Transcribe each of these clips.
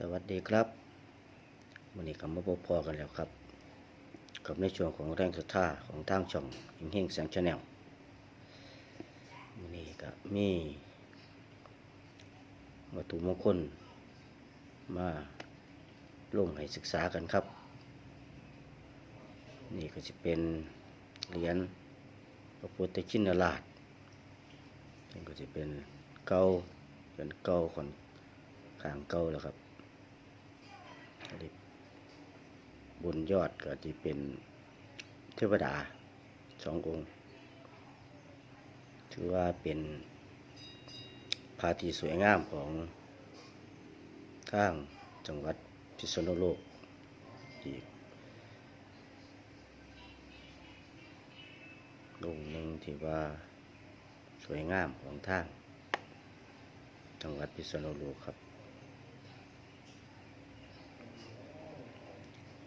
สวัสดีครับวันนี้กับมาพบพอกันแล้วครับ กับในช่วงของแรงศรัทธาของทางช่องหิงเฮงแสงชาแนลวันนี้ก็มีวัตถุมงคล มาลงให้ศึกษากันครับ นี่ก็จะเป็นเหรียญพระพุทธชินราชนี่ก็จะเป็นเก้าเป็นเก้าคนข้างเก้าแล้วครับ อันนี้บนยอดก็จะเป็นเทวดาสององค์ ถือว่าเป็นพาที่สวยงามของทางจังหวัดพิษณุโลกอีกองหนึ่งที่ว่าสวยงามของทางจังหวัดพิษณุโลกครับ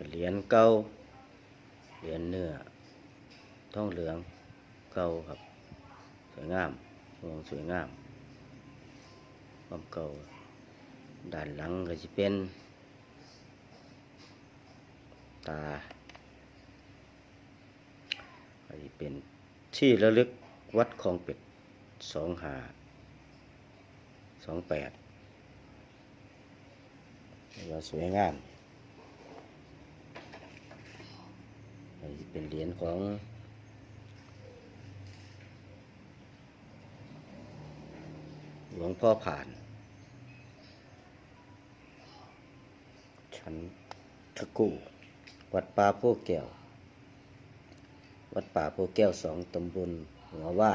เหรียญเก่าเหรียญเนื้อทองเหลืองเก่าครับ สวยงามมองสวยงามความเก่าด้านหลังก็จะเป็น ตาก็จะเป็นที่ระลึกวัดคลองเป็ดสองหาสองแปดว่าสวยงาม นี่เป็นเหรียญของหลวงพ่อผ่าน ชั้นทะกู วัดป่าโพแก้ว วัดป่าโพแก้วสองตำบลหัวว่า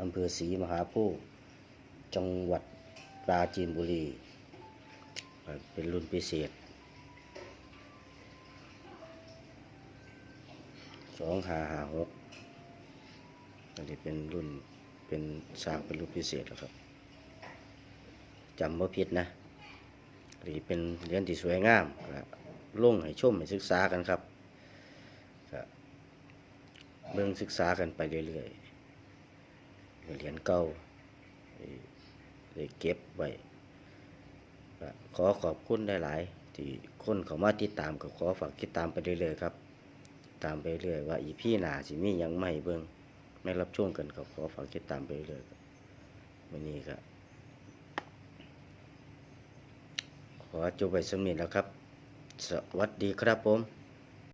อำเภอศรีมหาโพธิ์จังหวัดปราจีนบุรี เป็นรุ่นพิเศษ สองหาหาหกอันนี้เป็นรุ่นเป็นสร้างเป็นรุ่นพิเศษแล้วครับจำว่าผิดนะอันนี้เป็นเหรียญที่สวยงามก็ลงให้ชมให้ศึกษากันครับเบิ่งศึกษากันไปเรื่อยๆเหรียญเก่าที่ได้เก็บไว้ขอขอบคุณหลาย ๆ ที่คนเขามาติดตามก็ขอฝากติดตามไปเรื่อยๆครับ ตามไปเรื่อยว่าอีพี่หนาสิมียังไม่เบิ้งไม่รับช่วงกันก็ขอฝากติดตามไปเรื่อยวันนี้ก็ขอจบไปสมิธแล้วครับ สวัสดีครับผม